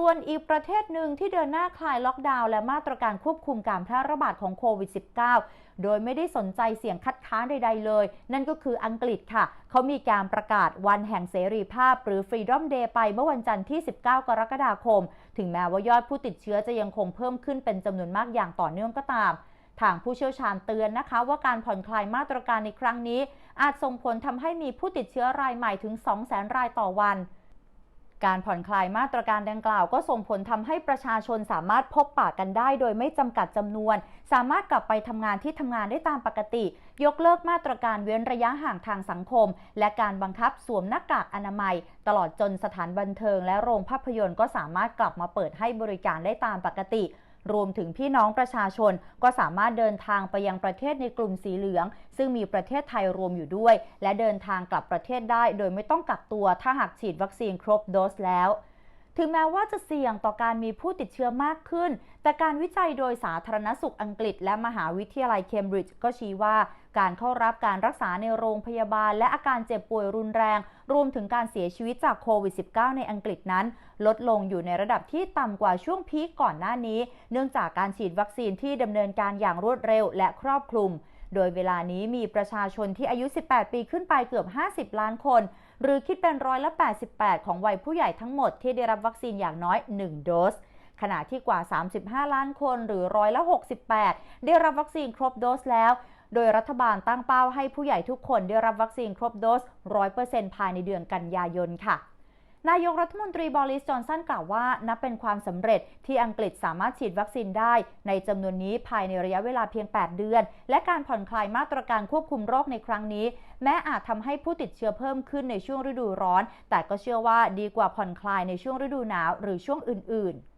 ส่วนอีกประเทศหนึ่งที่เดินหน้าคลายล็อกดาวน์และมาตรการควบคุมการแพร่ระบาดของโควิด -19 โดยไม่ได้สนใจเสียงคัดค้านใด ๆ เลย นั่นก็คืออังกฤษค่ะ เขามีการประกาศวันแห่งเสรีภาพ หรือ Freedom Day ไปเมื่อวันจันทร์ที่ 19 กรกฎาคม ถึงแม้ว่ายอดผู้ติดเชื้อจะยังคงเพิ่มขึ้นเป็นจำนวนมากอย่างต่อเนื่องก็ตามทางผู้เชี่ยวชาญเตือนนะคะ ว่าการผ่อนคลายมาตรการในครั้งนี้ อาจส่งผลทำให้มีผู้ติดเชื้อรายใหม่ถึง 200,000 รายต่อวัน การผ่อนคลายมาตรการดังกล่าว ก็ส่งผลทำให้ประชาชนสามารถพบปะกันได้ โดยไม่จำกัดจำนวน สามารถกลับไปทำงานที่ทำงานได้ตามปกติ ยกเลิกมาตรการเว้นระยะห่างทางสังคม และการบังคับสวมหน้ากากอนามัย ตลอดจนสถานบันเทิง และโรงภาพยนตร์ก็สามารถกลับมาเปิดให้บริการได้ตามปกติ รวมถึงพี่น้องประชาชนก็สามารถเดินทางไปยังประเทศในกลุ่มสีเหลือง ซึ่งมีประเทศไทยรวมอยู่ด้วย และเดินทางกลับประเทศได้ โดยไม่ต้องกักตัวถ้าหากฉีดวัคซีนครบโดสแล้ว ถึงแม้ว่าจะเสี่ยงต่อการมีผู้ติดเชื้อมากขึ้น แต่การวิจัยโดยสาธารณสุขอังกฤษ และมหาวิทยาลัยเคมบริดจ์ก็ชี้ว่า การเข้ารับการรักษาในโรงพยาบาล และอาการเจ็บป่วยรุนแรง รวมถึงการเสียชีวิตจากโควิด -19 ในอังกฤษนั้น ลดลงอยู่ในระดับที่ต่ำกว่าช่วงพีคก่อนหน้านี้ เนื่องจากการฉีดวัคซีนที่ดำเนินการอย่างรวดเร็วและครอบคลุมโดยเวลานี้มีประชาชนที่อายุ 18 ปีขึ้นไปเกือบ 50 ล้านคน หรือคิดเป็นร้อยละ 88 ของวัยผู้ใหญ่ทั้งหมดที่ได้รับวัคซีนอย่างน้อย 1 โดส ขณะที่กว่า 35 ล้านคนหรือร้อยละ 68 ได้รับวัคซีนครบโดสแล้วโดยรัฐบาลตั้งเป้าให้ผู้ใหญ่ทุกคนได้รับวัคซีนครบโดส 100%ภายในเดือนกันยายนค่ะ นายกรัฐมนตรีบอริสจอนสันกล่าวว่า นับเป็นความสำเร็จที่อังกฤษสามารถฉีดวัคซีนได้ ในจำนวนนี้ภายในระยะเวลาเพียง 8 เดือน และการผ่อนคลายมาตรการควบคุมโรคในครั้งนี้ แม้อาจทำให้ผู้ติดเชื้อเพิ่มขึ้นในช่วงฤดูร้อน แต่ก็เชื่อว่าดีกว่าผ่อนคลายในช่วงฤดูหนาวหรือช่วงอื่น ๆ